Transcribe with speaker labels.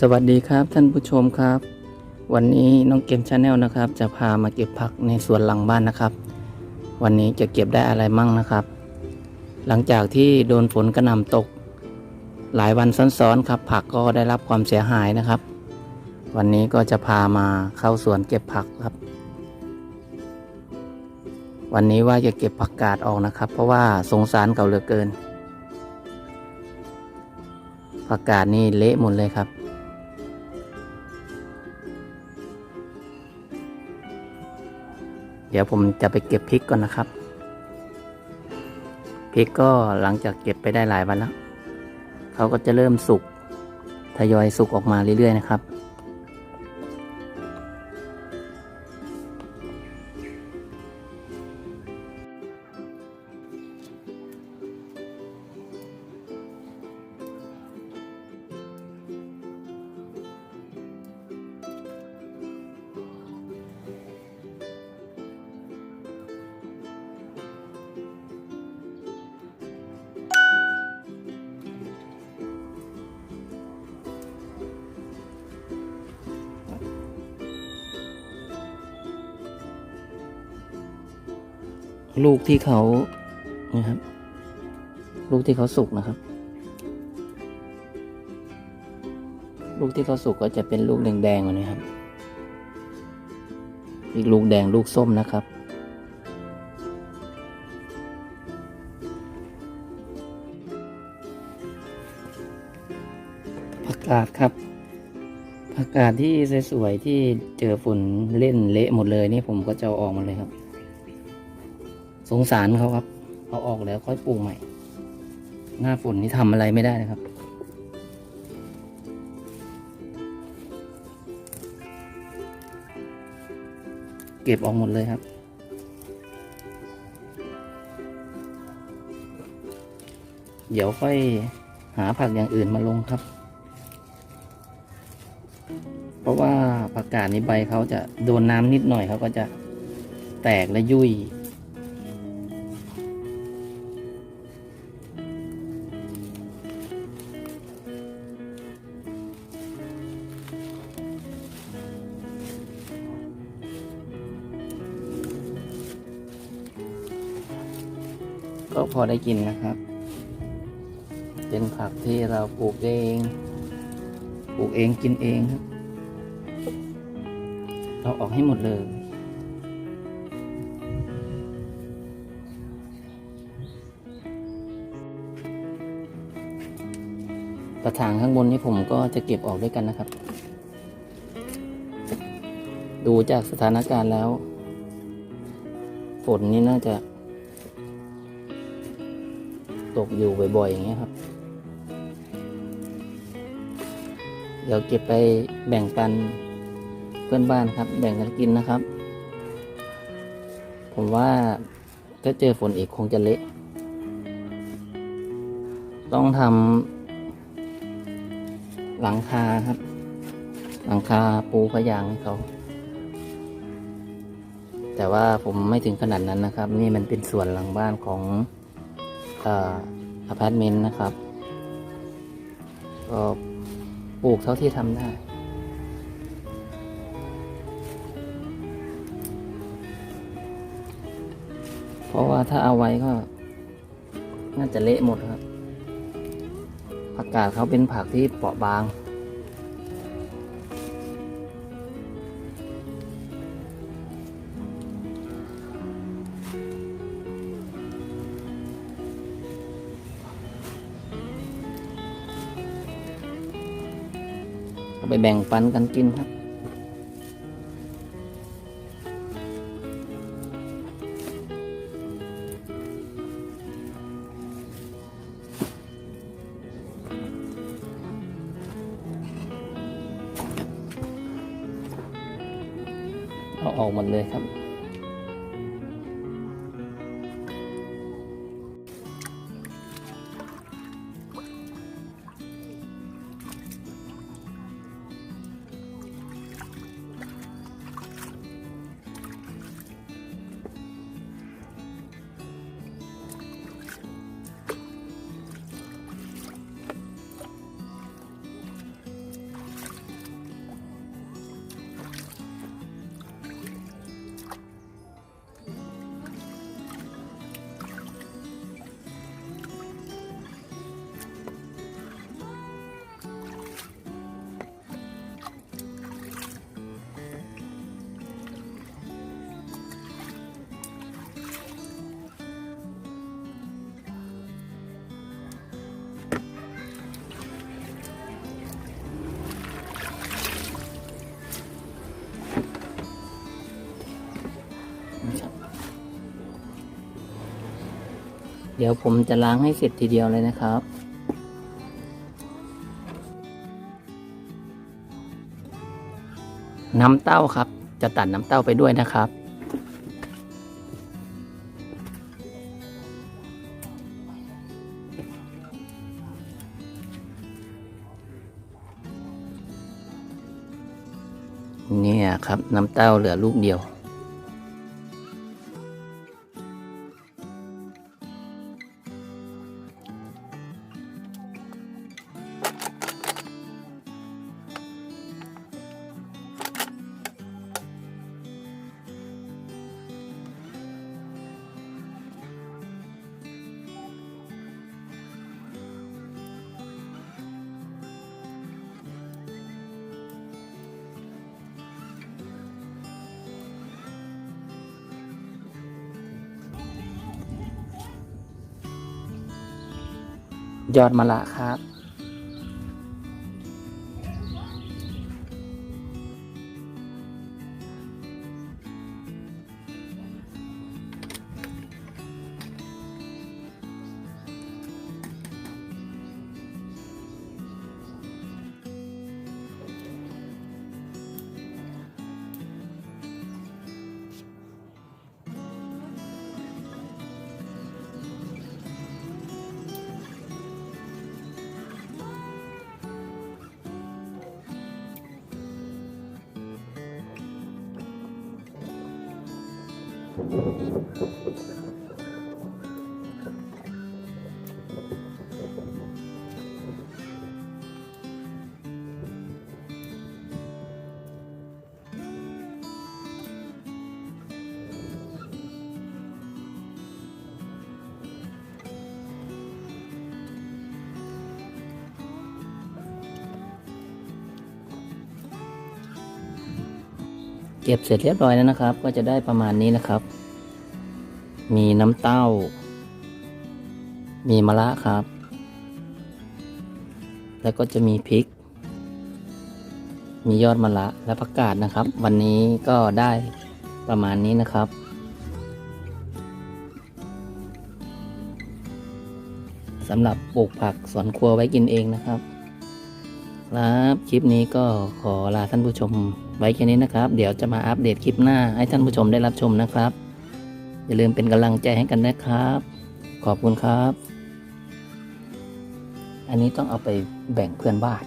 Speaker 1: สวัสดีครับท่านผู้ชมครับ วันนี้น้องเกมชาแนลนะครับ จะพามาเก็บผักในสวนหลังบ้านนะครับ วันนี้จะเก็บได้อะไรมั่งนะครับ หลังจากที่โดนฝนกระหน่ำตก หลายวันซ้อนๆครับ ผักก็ได้รับความเสียหายนะครับ วันนี้ก็จะพามาเข้าสวนเก็บผักครับ วันนี้ว่าจะเก็บผักกาดออกนะครับ เพราะว่าสงสารเก่าเหลือเกินผักกาดนี่เละหมดเลยครับ เดี๋ยวผมจะไปเก็บพริกก่อนนะครับ พริกก็หลังจากเก็บไปได้หลายวันแล้ว เขาก็จะเริ่มสุกทยอยสุกออกมาเรื่อยๆนะครับ ลูกที่เขานะครับ ลูกที่เขาสุกนะครับ ลูกที่เขาสุกก็จะเป็นลูกแดงๆอันนี้ครับ อีกลูกแดงลูกส้มนะครับผักกาดครับผักกาดที่สวยๆที่เจอฝุ่นเล่นเละหมดเลยนี่ผมก็จะเอาออกมาเลยครับ สงสารเขาครับ เอาออกแล้วค่อยปลูกใหม่ หน้าฝนนี่ทำอะไรไม่ได้นะครับ เก็บออกหมดเลยครับ เดี๋ยวค่อยหาผักอย่างอื่นมาลงครับ เพราะว่าผักกาดนี้ใบเขาจะโดนน้ำนิดหน่อยเขาก็จะแตกและยุ่ย ก็พอได้กินนะครับ เป็นผักที่เราปลูกเอง ปลูกเองกินเองครับ เราออกให้หมดเลยกระถางข้างบนนี้ผมก็จะเก็บออกด้วยกันนะครับ ดูจากสถานการณ์แล้ว ฝนนี่น่าจะ ตกอยู่บ่อย ๆ อย่างเงี้ยครับ เดี๋ยวเก็บไปแบ่งปันเพื่อนบ้านครับ แบ่งกันกินนะครับ ผมว่าถ้าเจอฝนอีกคงจะเละต้องทำหลังคาครับ หลังคาปูพยางให้เขา แต่ว่าผมไม่ถึงขนาดนั้นนะครับ นี่มันเป็นส่วนหลังบ้านของ อพาร์ตเมนต์นะครับ ก็ปลูกเท่าที่ทำได้ เพราะว่าถ้าเอาไว้ก็ น่าจะเละหมดครับ ผักกาดเขาเป็นผักที่เปราะบาง ไปแบ่งปันกันกินครับ เอาออกหมดเลยครับ ดี๋ยวผมจะล้างให้เสร็จทีเดียวเลยนะครับ น้ำเต้าครับ จะตัดน้ำเต้าไปด้วยนะครับเนี่ยครับน้ำเต้าเหลือลูกเดียว ยอดมะละครับ ハハハハ。 เก็บเสร็จเรียบร้อยแล้วนะครับ ก็จะได้ประมาณนี้นะครับ มีน้ำเต้า มีมะระครับ แล้วก็จะมีพริก มียอดมะระและผักกาดนะครับ วันนี้ก็ได้ประมาณนี้นะครับสำหรับปลูกผักสวนครัวไว้กินเองนะครับ ครับ คลิปนี้ก็ขอลาท่านผู้ชม ไว้แค่นี้นะครับ เดี๋ยวจะมาอัปเดตคลิปหน้าให้ท่านผู้ชมได้รับชมนะครับ อย่าลืมเป็นกำลังใจให้กันนะครับ ขอบคุณครับ อันนี้ต้องเอาไปแบ่งเพื่อนบ้าน